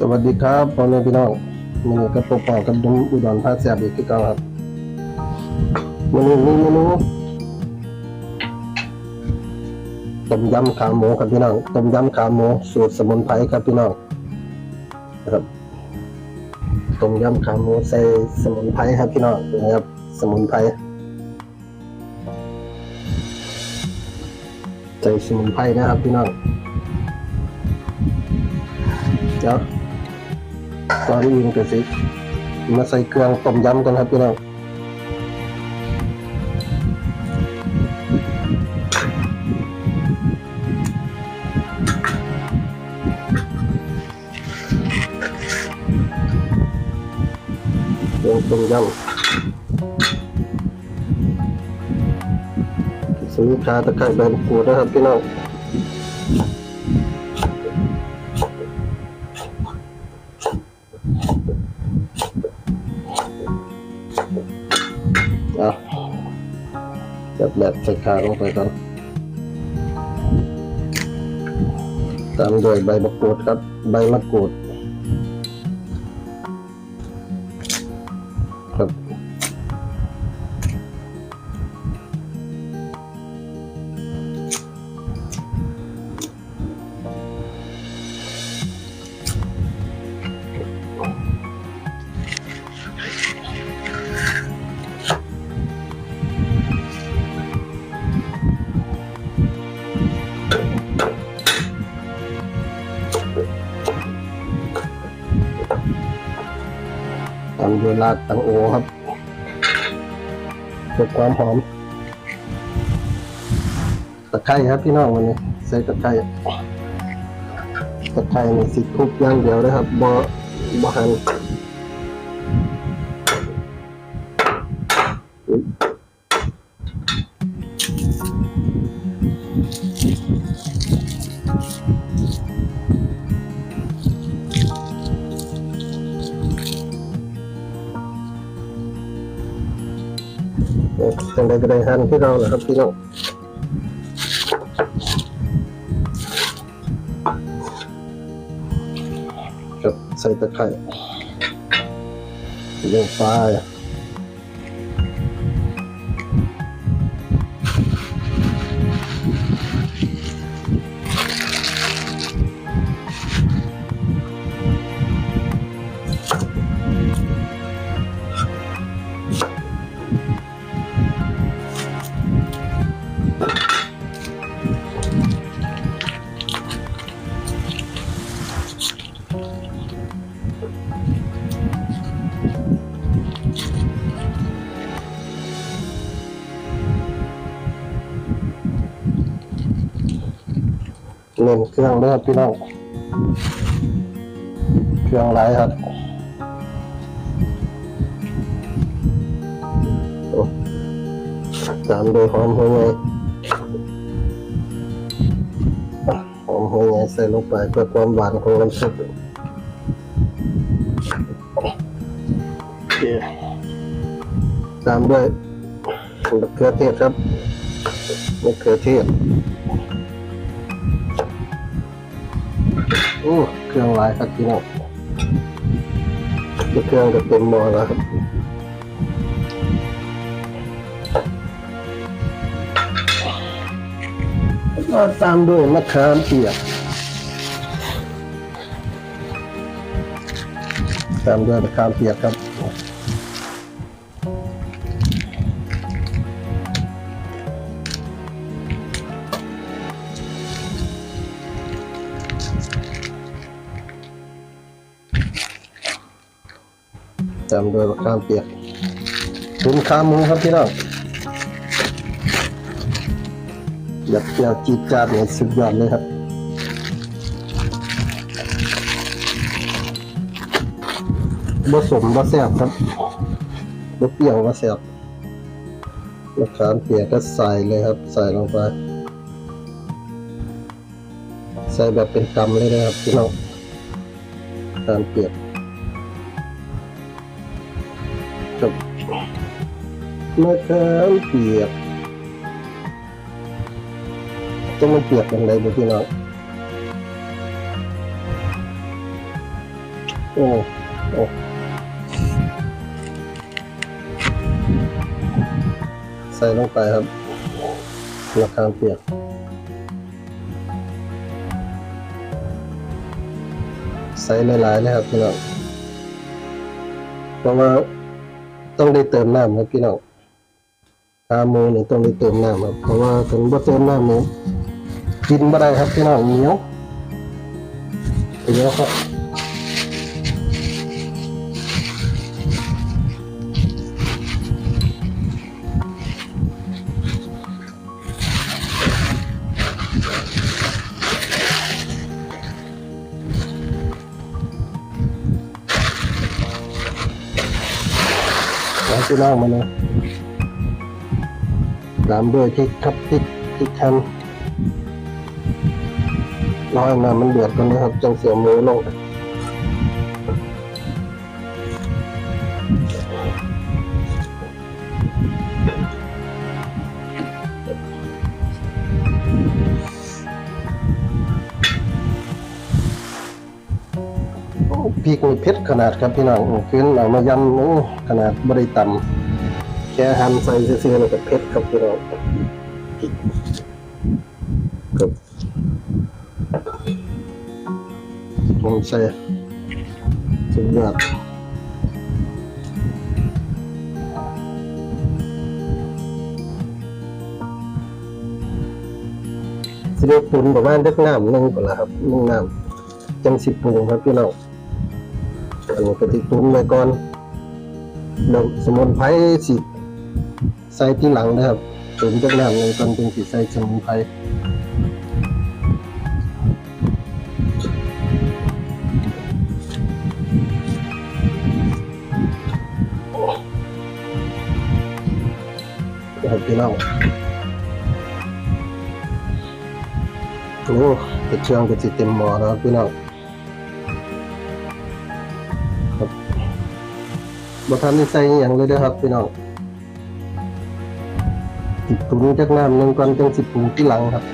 สวัสดีครับพ่อแม่พี่น้องมือนี้กับปกปอกับดุมอุดรภาคแสบอีกคือเก่าครับมือนี้มีเมนูต้มยำขาหมูครับพี่น้องต้มยำขาหมูสูตรสมุนไพรครับพี่น้องนะครับต้มยำขาหมูใส่สมุนไพรครับพี่น้องนะครับสมุนไพรใส่สมุนไพรนะครับพี่น้องเดี๋ยว ตอนนี้ก็สิมาใส่เครื่องต้มยำกันครับพี่น้องเครื่องต้มยำสมีคาตะไคร้ใบมะกรูดนะครับพี่น้อง ใส่ขาลงไปครับตามด้วยใบมะกรูดครับ ใบมะกรูด ราดตังโอครับเพื่อความหอมตะไคร้ครับพี่น้องวันนี้ ใส่ตะไคร้ตะไคร้นี่สิทุบย่างเดียวนะครับบ่บ่หัน จังใดก็ได้หันที่เราแหละครับพี่น้องกับใส่ตะไคร้ลงไป เล่นเครื่องเลือดพี่น้องเครื่องไรครับตามโดยหอมหัวไงหอมหัวไงใส่ลงไปเพื่อความหวานของน้ำซุปตามด้วยมะเขือเทศครับมะเขือเทศ อ้เครื่องลายครับพี่น้องเครื่องจะเต็มมอแล้วครับก็ตามด้วยมะขามเปียก ตามด้วยมะขามเปียกครับ ตามด้วยมะขามเปียกถุนขาหมูครับพี่น้องอยากเปียวจีดจาดเนี่ยสุดยอดเลยครับบ่สมบ่แซ่บครับบ่เปรี้ยวบ่แซ่บมะขามเปียกก็ใส่เลยครับ ใส่ลงไป ใส่แบบเป็นกำเลยนะครับพี่น้องมะขามเปียก มะขามเปียกจะมันเปียกอย่างไรบ่พี่น้องโอ้โอ้ใส่ลงไปครับมะขามเปียกใส่หลายๆเลยครับพี่น้องเพราะว่าต้องได้เติมน้ำครับพี่น้อง ขาหมูนี่ต้องได้เติมน้ำครับเพราะว่าถึงบ่เติมน้ำนี่กินบ่ได้ครับพี่น้องเหนียวเหนียวครับแล้วพี่น้องมาเลย ตามด้วยพริกครับพริกพริกคันรอให้น้ำมันเดือดก่อนนะครับจังเสียหมูลงพริกนี่เผ็ดขนาดครับพี่น้องขึ้นเอามายำโอ้ขนาดบริตำ แค่หั่นใส่เสื้อๆแล้วก็เผ็ดครับพี่น้องครับลงใส่สุดยอดสิได้ปรุงประมาณเล็กน้ำนึงก่อนละครับนึ่งน้ำจังสิปรุงครับพี่น้องอันนี้ก็ติตุนไว้ก่อนดี๋ยวสมุนไพรสิ ใส่ที่หลังนะครับตุนจากน้ำหนึ่งตอนจึงสิใส่สมุนไพรนะครับพี่น้องโอ้กระเชียงก็สิเต็มหมอแล้วพี่น้องบ่ทันได้ใส่อย่างเลยเด้อครับพี่น้อง ติดตุนจากน้ำหนึงก่อนจังสิบปรุงที่หลังครับ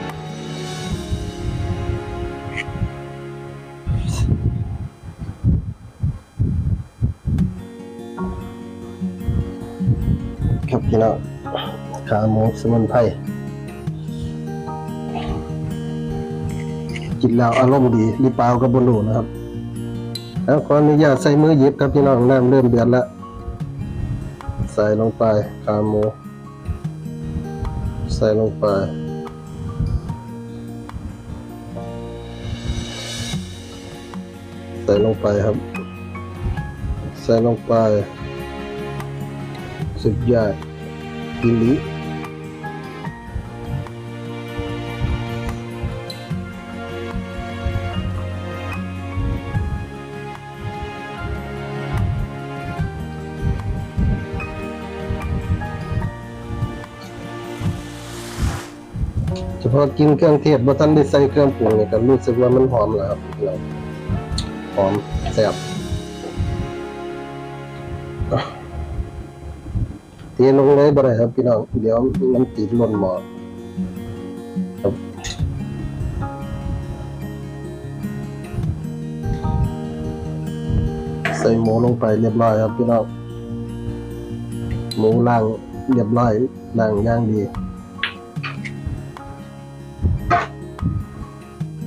ครับพี่น้องขาหมูสมุนไพรกินแล้วอารมณ์ดีหรือเปล่าก็บ่รู้นะครับ แล้วขออนุญาตใส่มือหยิบครับพี่น้องน้ำเริ่มเดือดแล้ว ใส่ลงไปขาหมู ใส่ลงไป ใส่ลงไปครับ ใส่ลงไป สุดยอดอิลิ พากินเครื่องเทศบ่ทันได้ใส่เครื่องปรุงนี่ก็รู้สึกว่ามันหอมแล้วครับพี่น้องหอมแซ่บอะเทลงเลยบ่ได้ครับพี่น้องเดี๋ยวมันติดล้นหม้อครับใส่หมูลงไปเรียบร้อยครับพี่น้องหมูล่างเรียบร้อยล่างย่างดี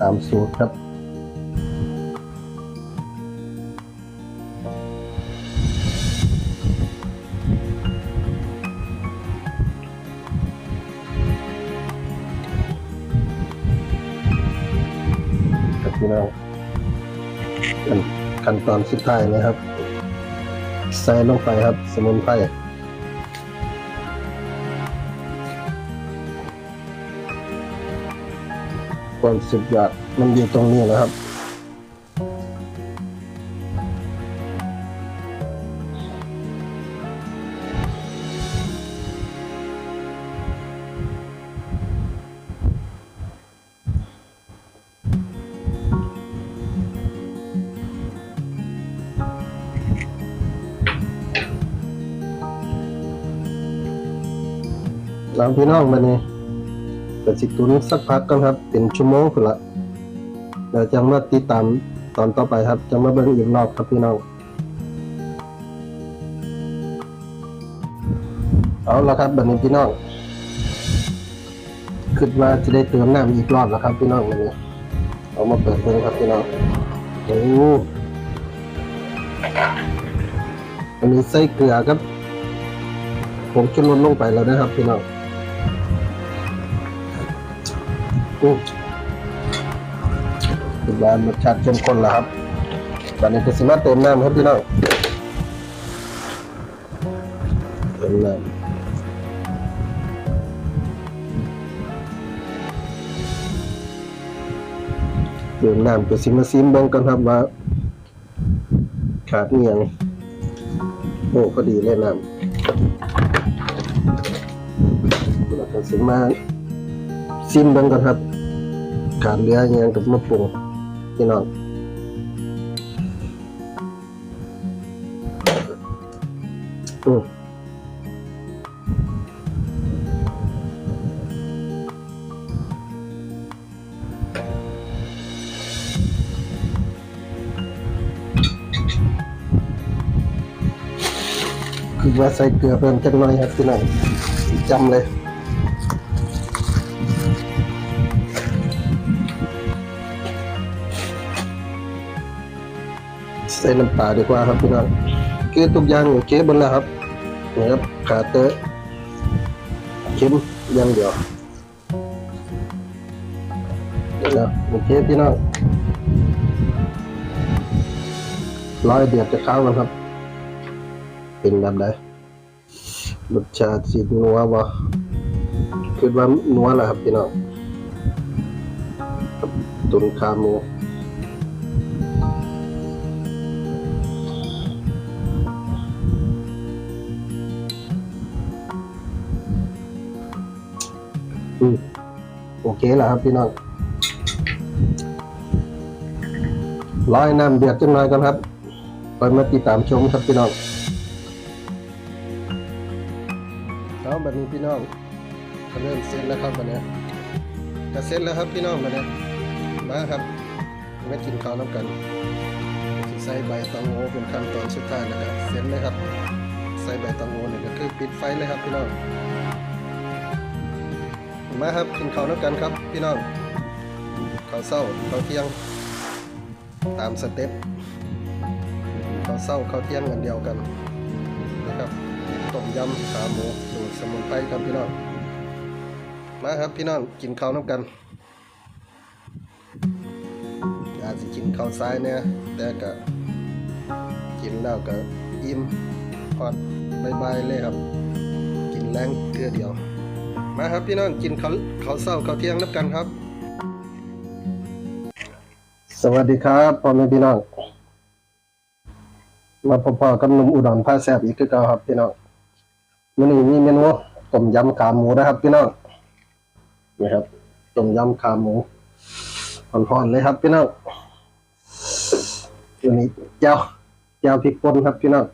ามสูตรครับ ครับพี่น้องขั้นขั้นตอนสุดท้ายนะครับ ใส่ลงไปครับ สมุนไพร ความสุดยอดมันอยู่ตรงนี้นะครับหลังพี่น้องมาเนี่ย ก็สิตุนสักพักกันครับ เป็นชั่วโมงพุ่นละเดี๋ยวจังมาติดตามตอนต่อไปครับ จะมาเบิ่งอีกรอบครับพี่น้อง เอาละครับบัดนี้พี่น้องคิดว่าจะได้เติมน้ำอีกรอบแล้วครับพี่น้องวันนี้เอามาเปิดเบิ่งครับพี่น้องโอ้อันนี้ใส่เกลือครับผมชุนรสลงไปแล้วนะครับพี่น้อง อู้คิดว่ารสชาติเข้มข้นแล้วครับบัดนี้ก็สิมาเติมน้ำครับพี่น้องเติมน้ำเรื่องน้ำก็สิมาซิมเบิ่งกันครับว่า ขาดเนียงโอ้พอดีเลยน้ำแล้วก็สิมาซิมเบิ่งกันครับ ขาดเหลืออหยังกับมาปรุงพี่น้องอืมคือว่าใส่เกลือเพิ่มจักหน่อยครับพี่น้องจำเลย ใส่น้ำปลาดีกว่าครับพี่น้องคือทุกอย่างโอเคหมดแล้วครับนี่ครับขาเตอะเค็มอย่างเดียวเดี๋ยวนะโอเคพี่น้องร้อยเดือดจะเข้ากันครับ เป็นแบบใดรสชาติสีนัวบ่คือว่านัวแหละครับพี่น้องครับตุนขาหมู โอเคแล้วครับพี่น้องร้อยน้ำเดือดจังหน่อยกันครับไปมาติดตามชมครับพี่น้องแล้วแบบนี้พี่น้องก็เริ่มเสร็จแล้วครับวันนี้ก็เสร็จแล้วครับพี่น้องวันนี้มาครับมากินข้าวน้ำกันใส่ใบตังโมเป็นขั้นตอนสุดท้ายนะครับเสร็จเลยครับ ใส่ใบตังโมเนี่ยก็คือปิดไฟเลยครับพี่น้อง มาครับกินข้าวน้ำกันครับ พี่น้องข้าวเศร้าข้าวเที่ยง ตามสเต็ปข้าวเศร้าข้าวเที่ยงกันเดียวกันนะครับต้มยำขาหมูสูตรสมุนไพรครับพี่น้องมาครับพี่น้องกินข้าวน้ำกันอาจจะกินข้าวซ้ายเนี่ยแต่ก็กินแล้วก็อิ่มพอดบายๆเลยครับ กินแรงเกลือเดียว มาครับพี่น้องกินข้าวข้าวเช้าข้าวเที่ยงนับกันครับ สวัสดีครับพ่อแม่พี่น้องมาพบๆกับหนุ่มอุดรผ้าแซบอีกคือเก่าครับพี่น้องมื้อนี้มีเมนูต้มยำขาหมูนะครับ พี่น้องนี่ครับต้มยำขาหมูห่อนๆเลยครับ พี่น้องตัวนี้แจ่วแจ่วพริกป่นครับพี่น้อง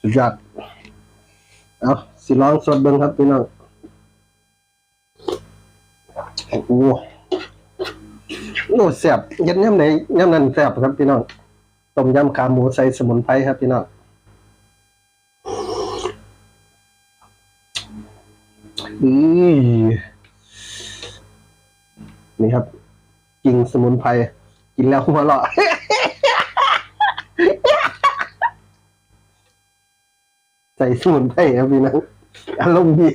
สุดยอด เอาสิลองสดเบิ่งครับพี่น้องโอ้โหโอ้แซ่บย็นย่ำไหนย่ำนั้นแซ่บครับพี่น้องต้มยำขาหมูใส่สมุนไพรครับพี่น้องอือนี่ครับ กินสมุนไพรกินแล้วหัวเราะ ใส่สมุนไพรครับพี่น้องอารมณ์ดี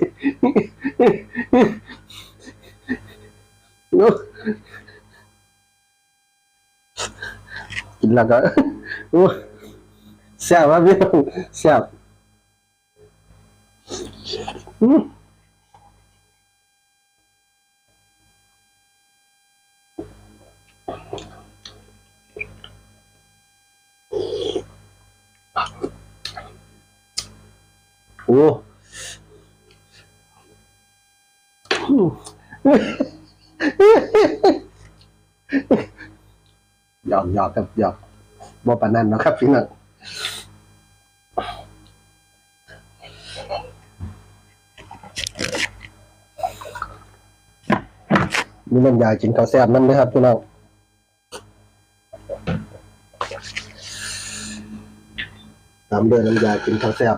กินแล้วก็แซ่บครับพี่น้องแซ่บ โอ้หยอกหยอกครับหยอกบ่ปานนั้นนะครับพี่น้องมีน้ำยากินข้าวแซ่บนั่นนะครับพี่น้องตามด้วยน้ำยากินข้าวแซ่บ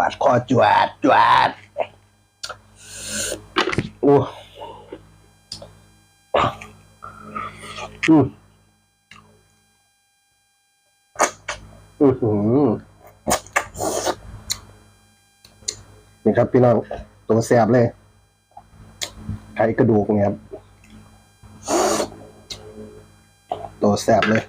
บาดคอจวดจวดโอ้อืมอือหือนี่ครับพี่น้องตัวแสบเลยไขกระดูกเนี่ยครับตัวแสบเลย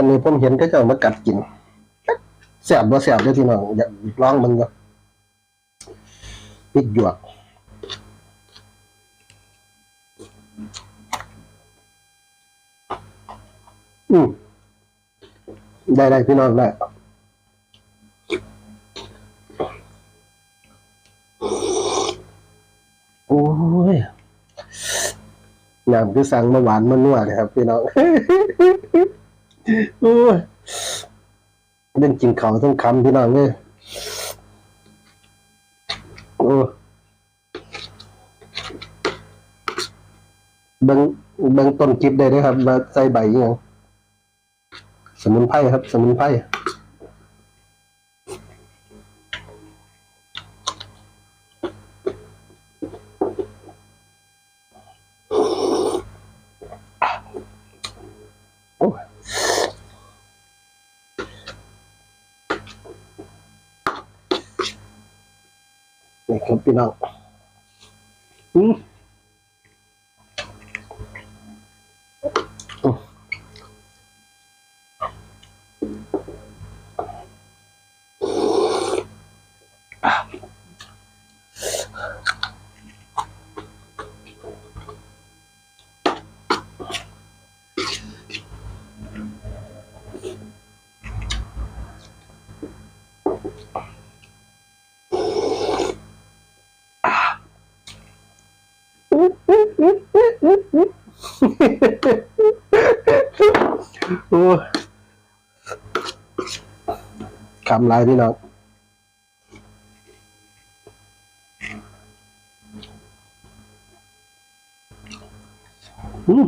อันนี้ผมเห็นก็จะมากัดกินแสบบ่แสบเลยพี่น้องอยากลองมันก็พริกหยวกอืมได้ได้พี่น้องได้โอ้ยน้ำคือสั่งมาหวานมานัวเลยครับพี่น้อง โอ้ยเล่นกินเขาวต้องคำพี่น้องเลยโอ้เบิ่งเบิ่งต้นคลิปได้ด้วยครับมาใส่ใบยังสมุนไพรครับ สมุนไพร นี่ค โอ้คำลายพี่น้องอืม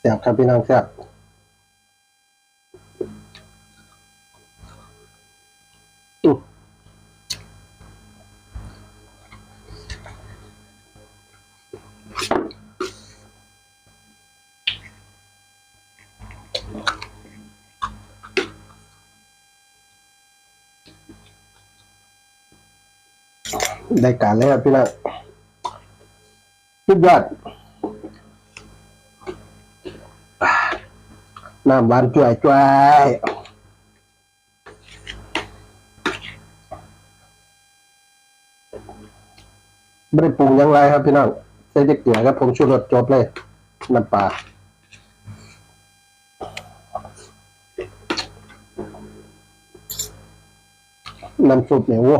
แซ่บครับพี่น้องแซ่บ ได้การแล้วพี่น้องสุดยอดน้ำหวานจ่วยจ่วยไม่ได้ปรุงยังไรครับพี่น้องใส่เกเกลือครับผมชูรสจบเลยน้ำปลาน้ำซุปเนี่ยโว้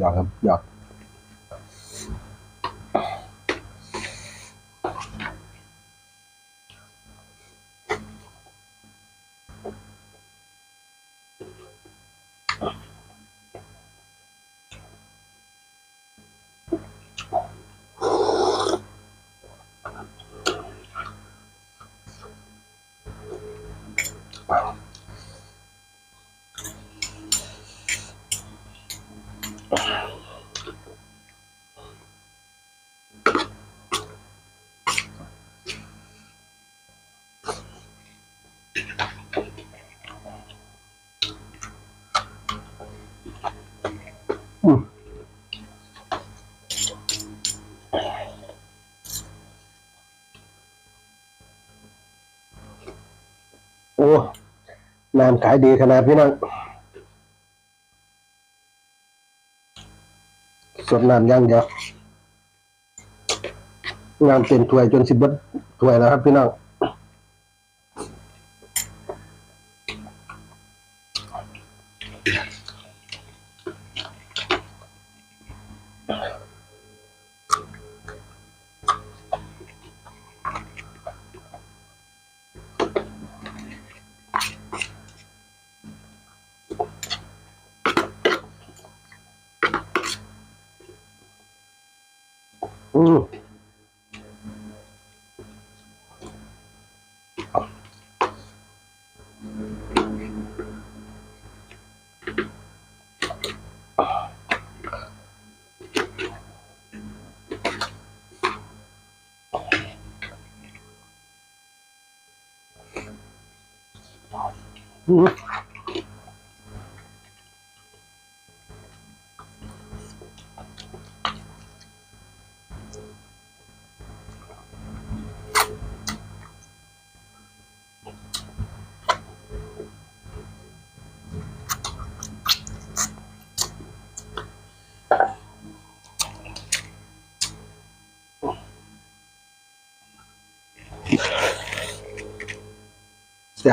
หย โอ้น้ำขายดีขนาดพี่น้อง สดน้ำอย่างเดียวงานเต็มถ้วยจนสิบเบิดถ้วยแล้วครับพี่น้อง Ooh.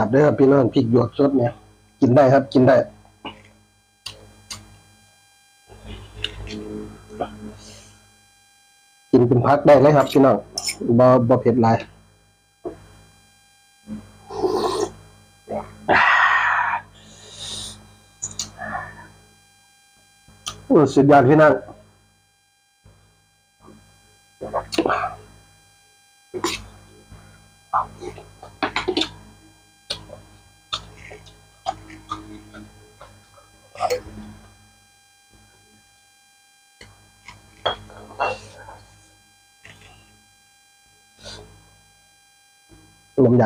บด้วยครับพี่น้องพริกหยวกสดเนี่ย กินได้ครับ กินได้กินเป็นพักได้เลยครับพี่น้องบอบอเผ็ดลายโอ้สุดยอดพี่น้อง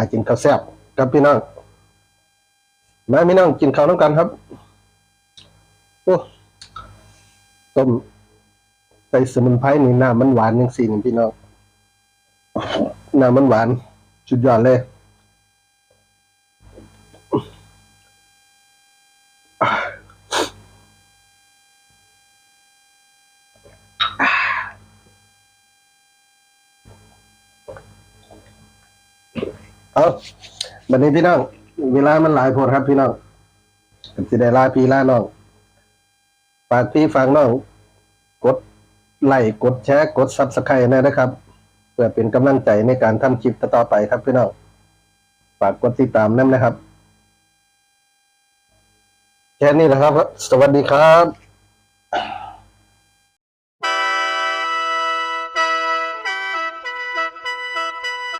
ากกินข้าวแซ่บครับพี่น้องมาพี่น้องกินข้าวน้ำกันครับโอ้ต้มใส่สมุนไพรนี่น้ำมันหวานยังสี่นี่พี่น้องน้ำมันหวานจุดยอดเลย เอาบัดนี้พี่น้อง เวลามันหลายโพดครับพี่น้องผมสิได้ลาพี่ลาน้องฝากพี่ฝากน้อง กดไลค์กดแชร์กดซับสไครต์นะครับ เพื่อเป็นกำลังใจในการทำคลิปต่อไปครับพี่น้องฝากกดติดตามนั่นนะครับ แค่นี้แหละครับ สวัสดีครับ